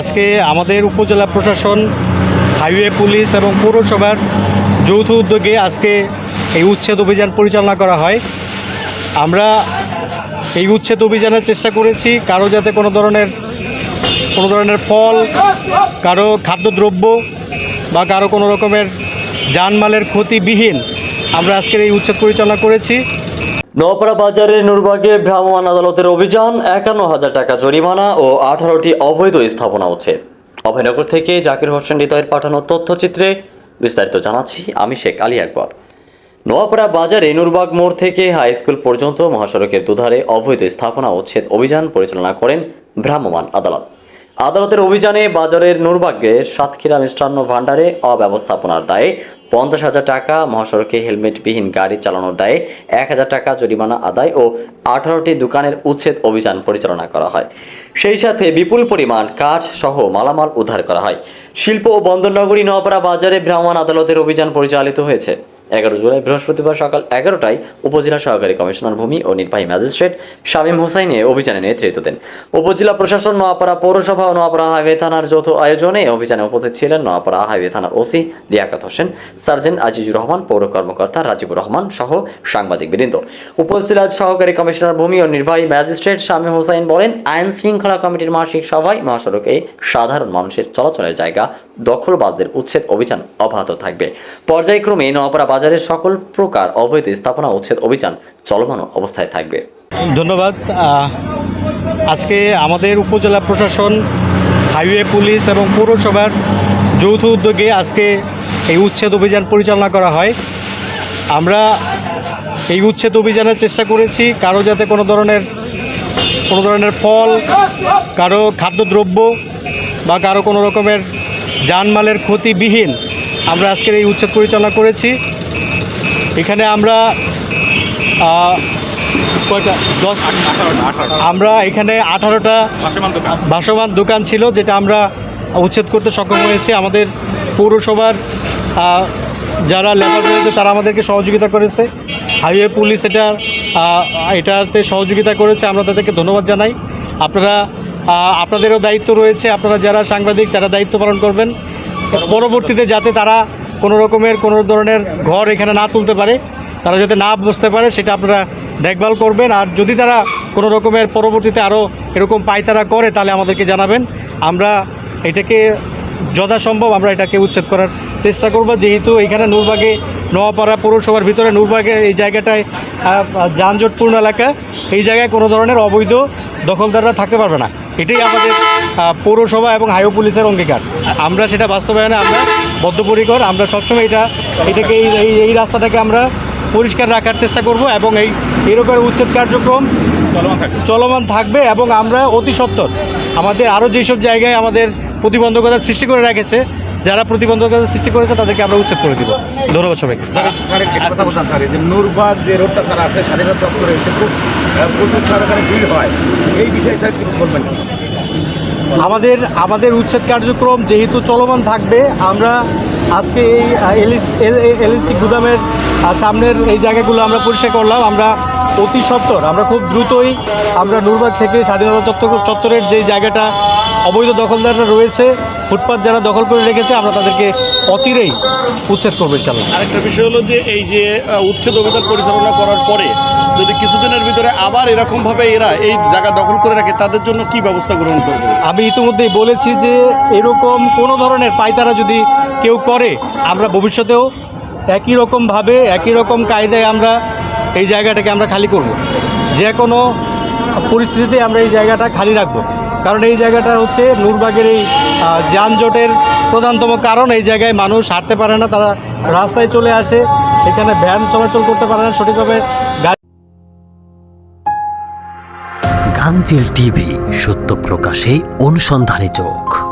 আজকে আমাদের উপজেলা প্রশাসন, হাইওয়ে পুলিশ এবং পৌরসভার যৌথ উদ্যোগে আজকে এই উচ্ছেদ অভিযান পরিচালনা করা হয়। আমরা এই উচ্ছেদ অভিযানের চেষ্টা করেছি, কারও যাতে কোনো ধরনের কোনো ধরনের ফল, কারও খাদ্যদ্রব্য বা কারও কোনো রকমের যানমালের ক্ষতিবিহীন আমরা আজকের এই উচ্ছেদ পরিচালনা করেছি। নোয়াপাড়া বাজারের নুরবাগে ভ্রাম্যমাণ আদালতের অভিযান, একান্ন হাজার টাকা জরিমানা ও আঠারোটি অবৈধ স্থাপনা উচ্ছেদ। অভয়নগর থেকে জাকির হোসেন হৃদয়ের পাঠানো তথ্যচিত্রে বিস্তারিত জানাচ্ছি আমি শেখ আলী আকবর। নোয়াপাড়া বাজারে নুরবাগ মোড় থেকে হাই স্কুল পর্যন্ত মহাসড়কের দুধারে অবৈধ স্থাপনা উচ্ছেদ অভিযান পরিচালনা করেন ভ্রাম্যমাণ আদালত। আদালতের অভিযানে বাজারের নুরবাগে সাতক্ষীরা মিষ্টান্ন ভাণ্ডারে অব্যবস্থাপনার দায়ে পঞ্চাশ হাজার টাকা, মহাসড়কে হেলমেটবিহীন গাড়ি চালানোর দায়ে এক হাজার টাকা জরিমানা আদায় ও আঠারোটি দোকানের উচ্ছেদ অভিযান পরিচালনা করা হয়। সেই সাথে বিপুল পরিমাণ কাঠ সহ মালামাল উদ্ধার করা হয়। শিল্প ও বন্দরনগরী নওপাড়া বাজারে ভ্রাম্যমাণ আদালতের অভিযান পরিচালিত হয়েছে। এগারো জুলাই বৃহস্পতিবার সকাল এগারোটায় উপজেলা সহকারী কমিশনার ভূমি ও নির্বাহী ম্যাজিস্ট্রেট শামীম হোসাইনে অভিযানে নেতৃত্ব দেন। উপজেলা প্রশাসন নোয়াপাড়া পৌরসভা ও নোয়াপাড়া হাইওয়ে থানার যৌথ আয়োজনে অভিযানে উপস্থিত ছিলেন নোয়াপাড়া হাইওয়ে থানার ওসি লিয়াকত হোসেন, সার্জেন্ট আজিজুর রহমান, পৌর কর্মকর্তা রাজিবুর রহমান সহ সাংবাদিক বৃন্দ। উপজেলা সহকারী কমিশনার ভূমি ও নির্বাহী ম্যাজিস্ট্রেট শামীম হোসাইন বলেন, আইন শৃঙ্খলা কমিটির মাসিক সভায় মহাসড়কে সাধারণ মানুষের চলাচলের জায়গা, দখলবাজদের উচ্ছেদ অভিযান অব্যাহত থাকবে। পর্যায়ক্রমে নোয়াপাড়া বাজারের সকল প্রকার অবৈধ স্থাপনা উচ্ছেদ অভিযান চলমান অবস্থায় থাকবে। ধন্যবাদ। আজকে আমাদের উপজেলা প্রশাসন, হাইওয়ে পুলিশ এবং পৌরসভার যৌথ উদ্যোগে আজকে এই উচ্ছেদ অভিযান পরিচালনা করা হয়। আমরা এই উচ্ছেদ অভিযানের চেষ্টা করেছি, কারও যাতে কোনো ধরনের কোনো ধরনের ফল, কারও খাদ্যদ্রব্য বা কারও কোনো রকমের যানমালের ক্ষতিবিহীন আমরা আজকের এই উচ্ছেদ পরিচালনা করেছি। এখানে আমরা দশ? আমরা এখানে আঠারোটা ভাসমান দোকান ছিল যেটা আমরা উচ্ছেদ করতে সক্ষম হয়েছি। আমাদের পৌরসভার যারা লেবার রয়েছে তারা আমাদেরকে সহযোগিতা করেছে। হাইওয়ে পুলিশ এটা আহ, এটাতে সহযোগিতা করেছে আমরা তাদেরকে ধন্যবাদ জানাই। আপনারা আপনাদেরও দায়িত্ব রয়েছে আপনারা যারা সাংবাদিক তারা দায়িত্ব পালন করবেন। পরবর্তীতে যাতে তারা কোনো রকমের কোনো ধরনের ঘর এখানে না তুলতে পারে। তারা যাতে না বসতে পারে, সেটা আপনারা দেখভাল করবেন। আর যদি তারা কোনো রকমের পরবর্তীতে আরও এরকম পায়তারা করে, তাহলে আমাদেরকে জানাবেন। আমরা এটাকে যথাসম্ভব আমরা এটাকে উচ্ছেদ করার চেষ্টা করব। যেহেতু এখানে নূরবাগে নোয়াপাড়া পৌরসভার ভিতরে নূরবাগে এই জায়গাটায় যানজটপূর্ণ এলাকা। এই জায়গায় কোনো ধরনের অবৈধ দখলদাররা থাকতে পারবে না। এটাই আমাদের পৌরসভা এবং হাইও পুলিশের অঙ্গীকার। আমরা সেটা বাস্তবায়নে আমরা বদ্ধপরিকর আমরা সবসময় এটা এটাকে এই এই- এই রাস্তাটাকে আমরা পরিষ্কার রাখার চেষ্টা করব এবং এই এরকম উচ্ছেদ কার্যক্রম চলমান থাকবে। এবং আমরা অতি সত্তর আমাদের আরও যেসব জায়গায় আমাদের প্রতিবন্ধকতা সৃষ্টি করে রেখেছে যারা প্রতিবন্ধকতা সৃষ্টি করেছে তাদেরকে আমরা উচ্ছেদ করে দিব। ধন্যবাদ সবাইকে। স্যার স্যার কথা বলতাম স্যার যে যে রোডটা স্যার আছে স্বাধীনতা চত্বরে এসে খুব প্রচুর স্যার ভিড় হয়। এই বিষয়ে স্যার কিছু বলবেন আমাদের আমাদের উচ্ছেদ কার্যক্রম যেহেতু চলমান থাকবে আমরা আজকে এই এলিস্টিক গুদামের সামনের এই জায়গাগুলো আমরা পরিষ্কার করলাম। আমরা অতি সত্বর আমরা খুব দ্রুতই আমরা নুরবাগ থেকে স্বাধীনতা চত্বর চত্বরের যে জায়গাটা অবৈধ দখলদাররা রয়েছে ফুটপাত যারা দখল করে রেখেছে আমরা তাদেরকে অচিরেই উচ্ছেদ করব ইনশাল্লাহ আরেকটা বিষয় হলো যে এই যে উচ্ছেদ অভিযান পরিচালনা করার পরে যদি কিছুদিনের ভিতরে আবার এরকমভাবে এরা এই জায়গা দখল করে রাখে তাদের জন্য কি ব্যবস্থা গ্রহণ করবে? আমি ইতিমধ্যেই বলেছি যে এরকম কোনো ধরনের পায়তারা যদি কেউ করে আমরা ভবিষ্যতেও একই রকমভাবে একই রকম কায়দায় আমরা এই জায়গাটাকে আমরা খালি করব। যে কোনো পরিস্থিতিতে আমরা এই জায়গাটা খালি রাখব। কারণ এই জায়গাটা হচ্ছে নূরবাগের এই যানজটের প্রধানতম কারণ। এই জায়গায় মানুষ হাঁটতে পারে না, তারা রাস্তায় চলে আসে। এখানে ভ্যান চলাচল করতে পারে না সঠিকভাবে। গাড়ি গাংজেল টিভি, সত্য প্রকাশে অনুসন্ধানী চোখ।